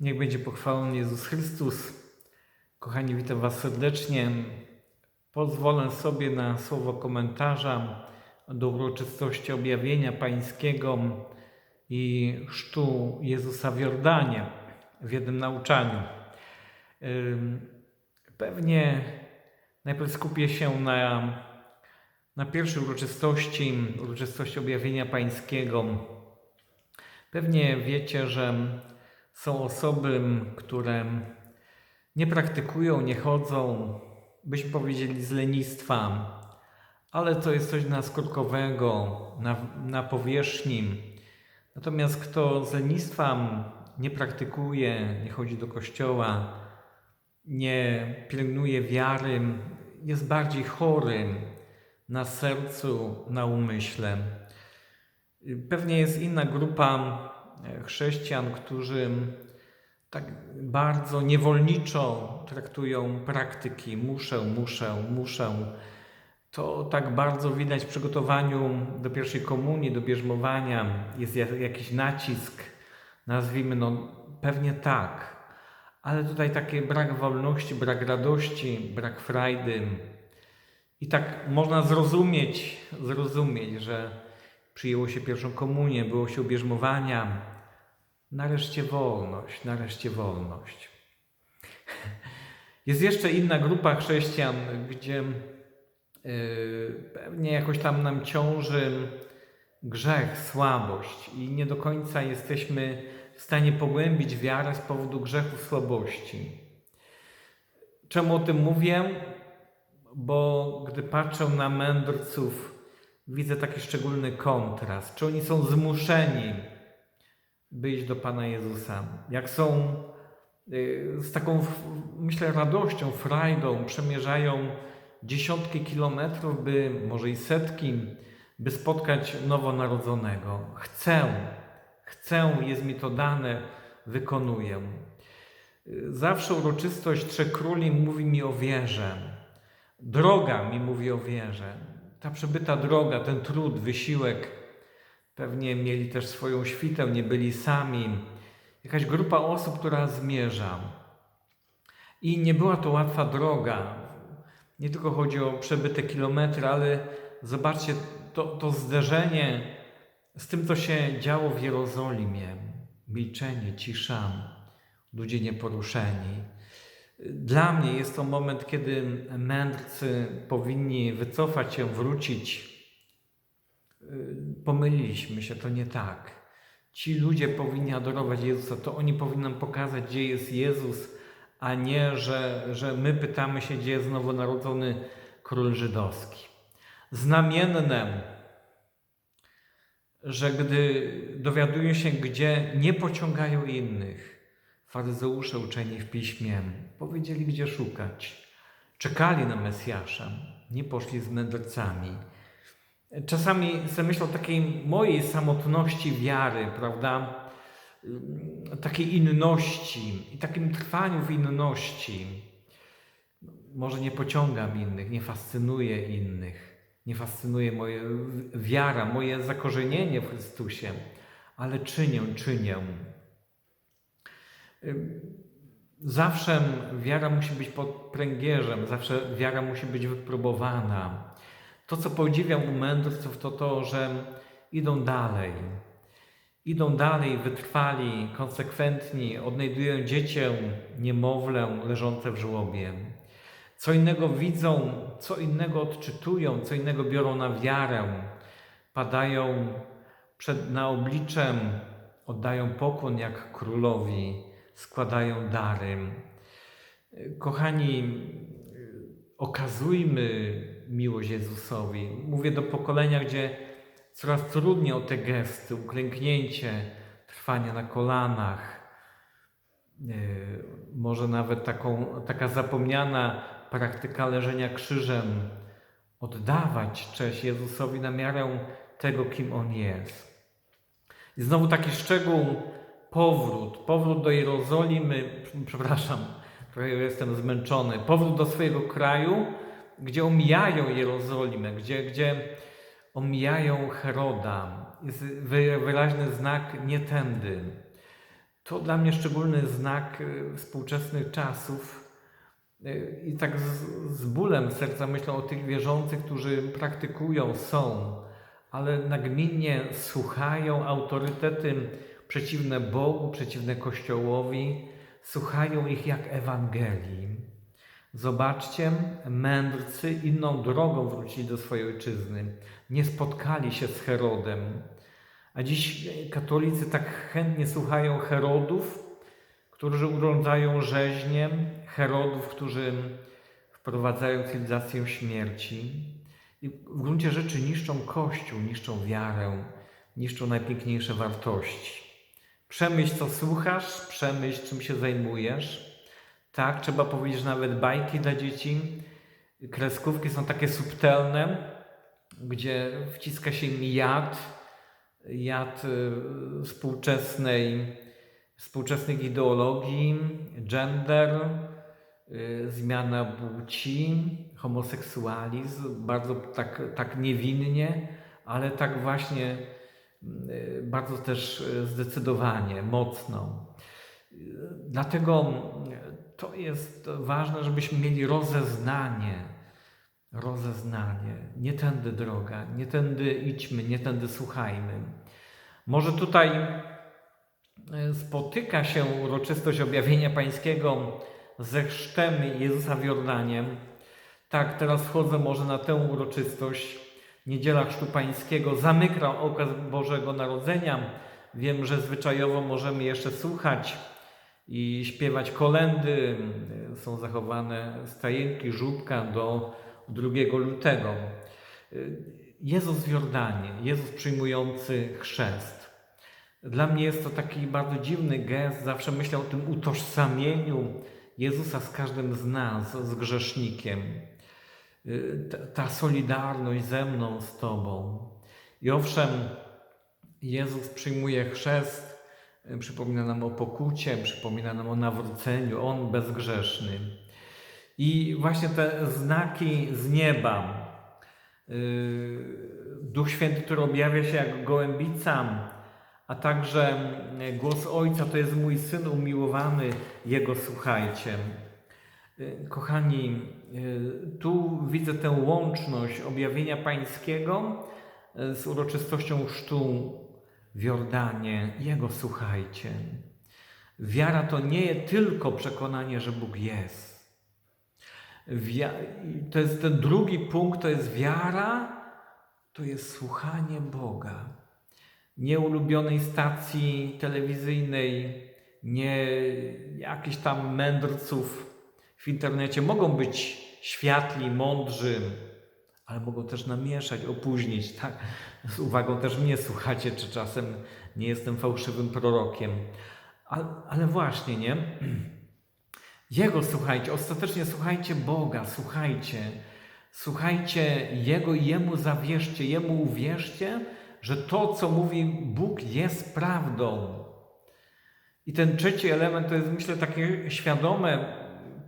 Niech będzie pochwalony Jezus Chrystus. Kochani, witam Was serdecznie. Pozwolę sobie na słowo komentarza do uroczystości objawienia Pańskiego i chrztu Jezusa w Jordanie w jednym nauczaniu. Pewnie najpierw skupię się na, na pierwszej uroczystości, uroczystości objawienia Pańskiego. Pewnie wiecie, że są osoby, które nie praktykują, nie chodzą, byśmy powiedzieli z lenistwa, ale to jest coś naskórkowego, na, na powierzchni. Natomiast kto z lenistwa nie praktykuje, nie chodzi do kościoła, nie pielęgnuje wiary, jest bardziej chory na sercu, na umyśle. Pewnie jest inna grupa chrześcijan, którzy tak bardzo niewolniczo traktują praktyki. Muszę, muszę, muszę. To tak bardzo widać w przygotowaniu do pierwszej komunii, do bierzmowania. Jest ja- jakiś nacisk, nazwijmy, no pewnie tak. Ale tutaj taki brak wolności, brak radości, brak frajdy. I tak można zrozumieć, zrozumieć, że przyjęło się pierwszą komunię, było się ubierzmowania. Nareszcie wolność, nareszcie wolność. Jest jeszcze inna grupa chrześcijan, gdzie yy, pewnie jakoś tam nam ciąży grzech, słabość i nie do końca jesteśmy w stanie pogłębić wiarę z powodu grzechów, słabości. Czemu o tym mówię? Bo gdy patrzę na mędrców, widzę taki szczególny kontrast. Czy oni są zmuszeni, by iść do Pana Jezusa? Jak są y, z taką, myślę, radością, frajdą, przemierzają dziesiątki kilometrów, by może i setki, by spotkać nowonarodzonego. Chcę, chcę, jest mi to dane, wykonuję. Zawsze uroczystość Trzech Króli mówi mi o wierze. Droga mi mówi o wierze. Ta przebyta droga, ten trud, wysiłek, pewnie mieli też swoją świtę, nie byli sami. Jakaś grupa osób, która zmierza. I nie była to łatwa droga. Nie tylko chodzi o przebyte kilometry, ale zobaczcie to, to zderzenie z tym, co się działo w Jerozolimie. Milczenie, cisza, ludzie nieporuszeni. Dla mnie jest to moment, kiedy mędrcy powinni wycofać się, wrócić. Y, Pomyliliśmy się, to nie tak. Ci ludzie powinni adorować Jezusa, to oni powinni nam pokazać, gdzie jest Jezus, a nie, że, że my pytamy się, gdzie jest nowonarodzony król żydowski. Znamienne, że gdy dowiadują się, gdzie nie pociągają innych, faryzeusze uczeni w piśmie powiedzieli, gdzie szukać. Czekali na Mesjasza, nie poszli z mędrcami. Czasami sobie myślę o takiej mojej samotności wiary, prawda? Ym, Takiej inności i takim trwaniu w inności. Może nie pociągam innych, nie fascynuje innych, nie fascynuje moja wiara, moje zakorzenienie w Chrystusie, ale czynię, czynię. Zawsze wiara musi być pod pręgierzem, zawsze wiara musi być wypróbowana. To, co podziwiam u mędrców, to to, że idą dalej. Idą dalej, wytrwali, konsekwentni, odnajdują dziecię, niemowlę leżące w żłobie. Co innego widzą, co innego odczytują, co innego biorą na wiarę. Padają przed, na obliczem, oddają pokłon jak królowi, składają dary. Kochani, okazujmy miłość Jezusowi. Mówię do pokolenia, gdzie coraz trudniej o te gesty, uklęknięcie, trwanie na kolanach, Yy, może nawet taką, taka zapomniana praktyka leżenia krzyżem, oddawać cześć Jezusowi na miarę tego, kim On jest. I znowu taki szczegół, powrót, powrót do Jerozolimy, przepraszam, jestem zmęczony, powrót do swojego kraju, gdzie omijają Jerozolimę, gdzie, gdzie omijają Heroda. Jest wy- wyraźny znak nie tędy. To dla mnie szczególny znak y, współczesnych czasów. Y, I tak z, z bólem serca myślę o tych wierzących, którzy praktykują, są, ale nagminnie słuchają autorytety przeciwne Bogu, przeciwne Kościołowi, słuchają ich jak Ewangelii. Zobaczcie, mędrcy inną drogą wrócili do swojej ojczyzny. Nie spotkali się z Herodem. A dziś katolicy tak chętnie słuchają Herodów, którzy urządzają rzeźnie, Herodów, którzy wprowadzają cywilizację śmierci. I w gruncie rzeczy niszczą Kościół, niszczą wiarę, niszczą najpiękniejsze wartości. Przemyśl, co słuchasz, przemyśl, czym się zajmujesz. Tak, trzeba powiedzieć, że nawet bajki dla dzieci, kreskówki są takie subtelne, gdzie wciska się im jad, jad y, współczesnej, współczesnych ideologii, gender, y, zmiana płci, homoseksualizm, bardzo tak, tak niewinnie, ale tak właśnie bardzo też zdecydowanie, mocno. Dlatego to jest ważne, żebyśmy mieli rozeznanie, rozeznanie. Nie tędy droga, nie tędy idźmy, nie tędy słuchajmy. Może tutaj e, spotyka się uroczystość objawienia Pańskiego ze chrztem Jezusa w Jordanie. Tak, teraz wchodzę może na tę uroczystość. Niedziela Chrztu Pańskiego zamyka okaz Bożego Narodzenia. Wiem, że zwyczajowo możemy jeszcze słuchać i śpiewać kolendy. Są zachowane stajenki, żółbka do 2 lutego. Jezus w Jordanie, Jezus przyjmujący chrzest. Dla mnie jest to taki bardzo dziwny gest. Zawsze myślę o tym utożsamieniu Jezusa z każdym z nas, z grzesznikiem. Ta, ta solidarność ze mną, z Tobą. I owszem, Jezus przyjmuje chrzest, przypomina nam o pokucie, przypomina nam o nawróceniu, On bezgrzeszny. I właśnie te znaki z nieba, yy, Duch Święty, który objawia się jak gołębica, a także głos Ojca, to jest mój Syn umiłowany, Jego słuchajcie. Kochani, tu widzę tę łączność objawienia Pańskiego z uroczystością chrztu w Jordanie. Jego słuchajcie. Wiara to nie tylko przekonanie, że Bóg jest. To jest ten drugi punkt, to jest wiara, to jest słuchanie Boga. Nie ulubionej stacji telewizyjnej, nie jakichś tam mędrców w internecie. Mogą być światli, mądrzy, ale mogą też namieszać, opóźnić. Tak? Z uwagą też mnie słuchacie, czy czasem nie jestem fałszywym prorokiem. Ale, ale właśnie, nie? Jego słuchajcie, ostatecznie słuchajcie Boga, słuchajcie. Słuchajcie Jego i Jemu zawierzcie, Jemu uwierzcie, że to, co mówi Bóg, jest prawdą. I ten trzeci element to jest, myślę, takie świadome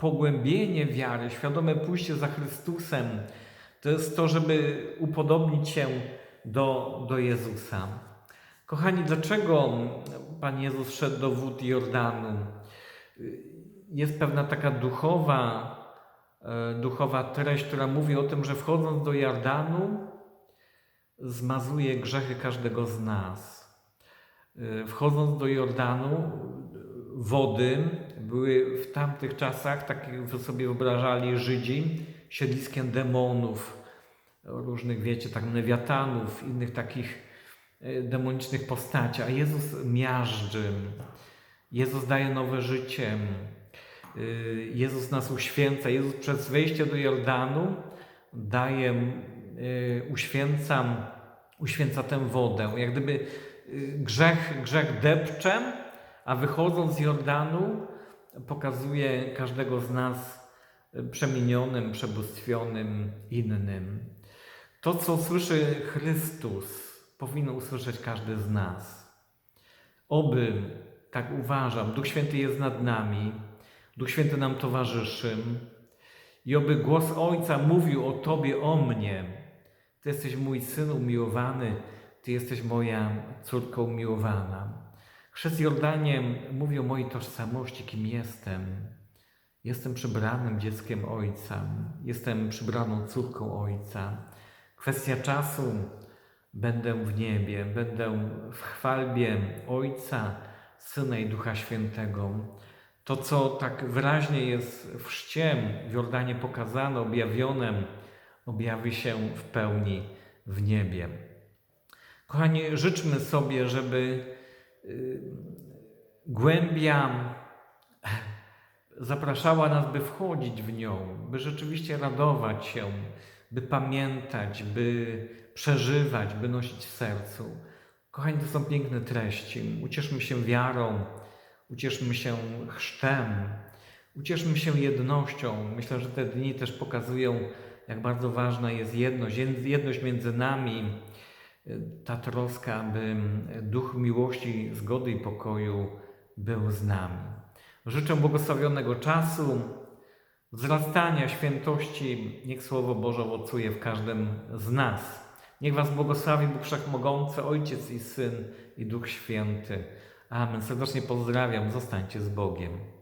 pogłębienie wiary, świadome pójście za Chrystusem. To jest to, żeby upodobnić się do, do Jezusa. Kochani, dlaczego Pan Jezus szedł do wód Jordanu? jest pewna taka duchowa, e, duchowa treść, która mówi o tym, że wchodząc do Jordanu, zmazuje grzechy każdego z nas. E, wchodząc do Jordanu, wody były w tamtych czasach, tak sobie wyobrażali Żydzi, siedliskiem demonów, różnych, wiecie, tak newiatanów, innych takich e, demonicznych postaci. A Jezus miażdży, Jezus daje nowe życie, Y, Jezus nas uświęca. Jezus przez wejście do Jordanu daje, y, uświęcam, uświęca tę wodę. Jak gdyby grzech, grzech depcze, a wychodząc z Jordanu pokazuje każdego z nas przemienionym, przebóstwionym, innym. To, co słyszy Chrystus, powinno usłyszeć każdy z nas. Oby, tak uważam, Duch Święty jest nad nami, Duch Święty nam towarzyszy i oby głos Ojca mówił o Tobie, o mnie. Ty jesteś mój syn umiłowany, Ty jesteś moja córka umiłowana. Chrzest Jordanie mówi o mojej tożsamości, kim jestem. Jestem przybranym dzieckiem Ojca, jestem przybraną córką Ojca. Kwestia czasu, będę w niebie, będę w chwalbie Ojca, Syna i Ducha Świętego. To, co tak wyraźnie jest w chrzcie w Jordanie pokazane, objawione, objawi się w pełni w niebie. Kochani, życzmy sobie, żeby głębia zapraszała nas, by wchodzić w nią, by rzeczywiście radować się, by pamiętać, by przeżywać, by nosić w sercu. Kochani, to są piękne treści. Ucieszmy się wiarą, ucieszmy się chrztem, ucieszmy się jednością. Myślę, że te dni też pokazują, jak bardzo ważna jest jedność, jedność między nami, ta troska, by duch miłości, zgody i pokoju był z nami. Życzę błogosławionego czasu, wzrastania świętości. Niech Słowo Boże owocuje w każdym z nas. Niech Was błogosławi Bóg Wszechmogący, Ojciec i Syn i Duch Święty. Amen. Serdecznie pozdrawiam. Zostańcie z Bogiem.